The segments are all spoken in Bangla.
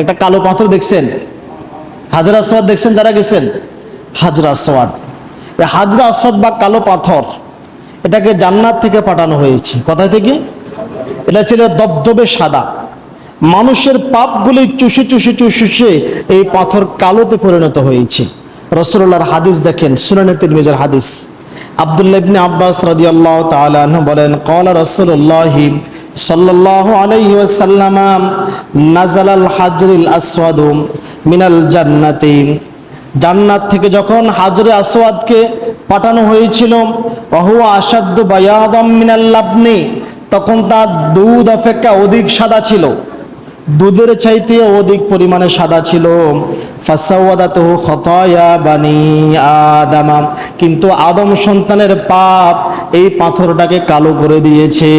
একটা কালো পাথর দেখছেন। হাজরা আসওয়াদ দেখছেন যারা গেছেন? হাজরা আসওয়াদ। হাজরা আসওয়াদ বা কালো পাথর, এটাকে জান্নাত থেকে পাঠানো হয়েছে। কোথায় থেকে? এটা ছিল দবদবে সাদা। মানুষের পাপগুলি চুষে চুষে চুষে এই পাথর কালোতে পরিণত হয়েছে। রসুল্লাহর হাদিস দেখেন, সুনানে তিরমিজের হাদিস। আব্দুল্লাহ আব্বাস রাদিয়াল্লাহু তাআলা আনহু বলেন, ক্বালা রাসূলুল্লাহ সাল্লাল্লাহু আলাইহি ওয়াসাল্লাম নাজালাল হাজরুল আসওয়াদ মিনাল জান্নাতি। জান্নাত থেকে যখন হাজরে আসওয়াদকে পাঠানো হয়েছিল, ওহুয়া আসাদ্দ বায়াদাম মিনাল লাবনি, তখন তার দুধ অপেক্ষা অধিক সাদা ছিল। দুধের চাইতে অধিক পরিমাণে সাদা ছিল। আদামা। কিন্তু আদম সন্তানের পাপ এই পাথরটাকে কালো করে দিয়েছে।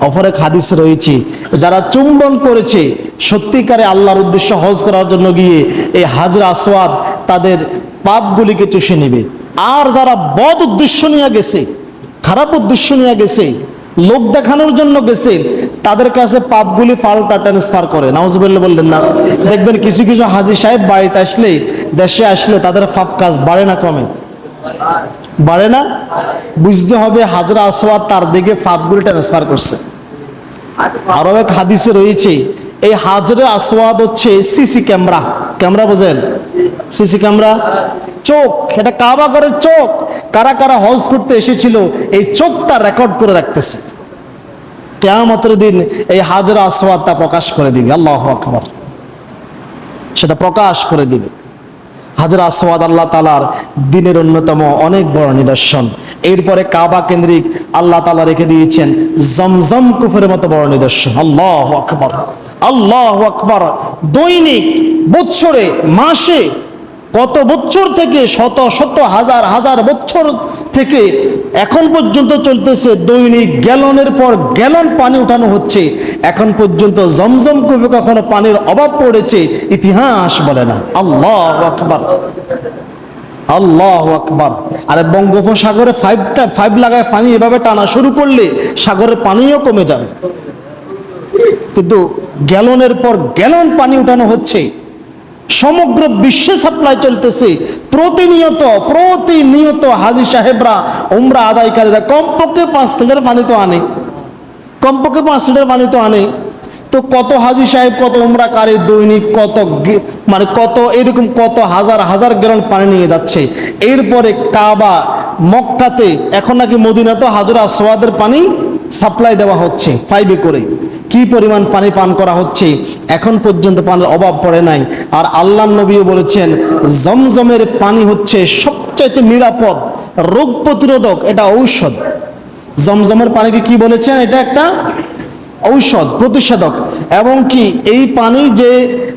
অপরে হাদিস রয়েছে, যারা চুম্বন করেছে, সত্যিকারে আল্লাহর উদ্দেশ্য হজ করার জন্য গিয়ে এই হাজরা আসওয়াদ তাদের পাপগুলিকে চুষে নেবে। আর যারা বদ উদ্দেশ্য নিয়ে গেছে, খারাপ উদ্দেশ্য নিয়ে গেছে, লোক দেখানোর জন্য গেছে তাদের কাছে পাপগুলি পাল্টা ট্রান্সফার করে। নাউজুবিল্লাহ বললেন, না, দেখবেন কিছু কিছু হাজি সাহেব বাড়িতে আসলে দেশে আসলে তাদের পাপ কাজ বাড়ে না কমে। বাড়ে না? বুঝতে হবে হাজরা আসওয়াদ তার দিকে পাপগুলি ট্রান্সফার করছে। আরও এক হাদিসে রয়েছে, এই হাজরে আসওয়াদ হচ্ছে সিসি ক্যামেরা। ক্যামেরা বোঝেন? CC camera? চোখ, এটা কাবা করে চোখ। কারা কারা হজ করতে এসেছিল, এই চোখটা রেকর্ড করে রাখতেছে। কেয়ামতের দিন এই হাজরা আসওয়াদ তা প্রকাশ করে দিবে। আল্লাহ আকবর। সেটা প্রকাশ করে দিবে। হাজরা আসওয়াদ আল্লাহ তালার দিনের অন্যতম অনেক বড় নিদর্শন। এরপরে কাবা কেন্দ্রিক আল্লাহ তালা রেখে দিয়েছেন জমজম কুফের মতো বড় নিদর্শন। আল্লাহ আকবর। আল্লাহ আকবর। দৈনিক, বৎসরে, মাসে কত বছর থেকে, শত শত হাজার হাজার বছর থেকে এখন পর্যন্ত চলতেছে দৈনিক গ্যালনের পর গ্যালন পানি উঠানো হচ্ছে। এখন পর্যন্ত জমজম কূপে কখনো পানির অভাব পড়েছে, ইতিহাস বলে না। আল্লাহ আকবার। আল্লাহ আকবার। আরে বঙ্গোপসাগরে ফাইভটা ফাইভ লাগায় পানি এভাবে টানা শুরু করলে সাগরের পানিও কমে যাবে। কিন্তু গ্যালনের পর গ্যালন পানি উঠানো হচ্ছে। সমগ্র বিশ্বে সাপ্লাই চলতেছে। প্রতিনিয়ত প্রতিনিয়ত হাজি সাহেবরা উমরা আদায়কারীরা কমপক্ষে পাঁচ লিটার পানি তো আনে। কমপক্ষে পাঁচ লিটার পানি তো আনে। তো কত হাজি সাহেব, কত উমরাকারী দৈনিক, কত মানে কত এরকম কত হাজার হাজার গ্যালন পানি নিয়ে যাচ্ছে। এরপরে কাবা, মক্কাতে এখন নাকি মদিনাতে হাজরা সোয়াদের পানি সাপ্লাই দেওয়া হচ্ছে ফাইভে করে। কি পরিমাণ পানি পান করা হচ্ছে? এখন পর্যন্ত পানির অভাব পড়ে নাই। আর আল্লাহ নবীও বলেছেন, জমজমের পানি হচ্ছে সবচাইতে নিরাপদ রোগ প্রতিরোধক এটা ঔষধ। জমজমের পানিকে কি বলেছেন? এটা একটা ঔষধ, প্রতিষেধক। এবং কি এই পানি যে,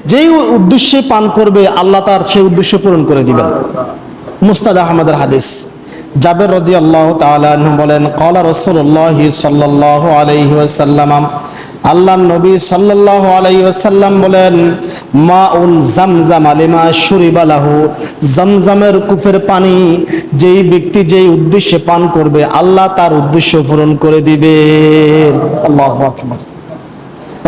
যেই উদ্দেশ্যে পান করবে, আল্লাহ তার সেই উদ্দেশ্য পূরণ করে দিবেন। মুস্তাদ আহমদের হাদিস। জাবের রদি আল্লাহ তালু বলেন, কলা রসুল্লাহ সাল্লাহ আলহি ওয়াসাল্লাম আল্লাহ নবী সাল্লাহ আলাইহি ওয়াসাল্লাম বলেন মা জামজাম আলিমা শুরিবালাহু জামজামের কুফের পানি যেই ব্যক্তি যেই উদ্দেশ্যে পান করবে, আল্লাহ তার উদ্দেশ্য পূরণ করে দিবে। আল্লাহু আকবার।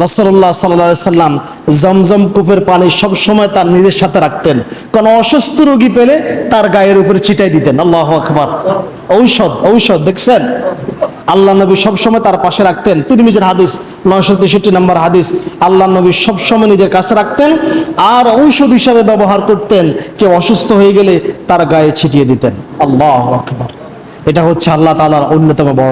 রসল্লাহ সাল্লা সাল্লাম জমজম কূপের পানি সবসময় তার নিজের সাথে রাখতেন। কোন অসুস্থ রোগী পেলে তার গায়ের উপরে ছিটাই দিতেন। আল্লাহ আকবার। ঔষধ ঔষধ, দেখছেন? আল্লাহ নবী সবসময় তার পাশে রাখতেন। তিনি তিরমিজের হাদিস নয়শো তেষট্টি নম্বর হাদিস, আল্লাহ নবী সবসময় নিজের কাছে রাখতেন আর ঔষধ হিসাবে ব্যবহার করতেন। কেউ অসুস্থ হয়ে গেলে তার গায়ে ছিটিয়ে দিতেন। আল্লাহ এটা হচ্ছে আল্লাহ তালার অন্যতম বর্ণ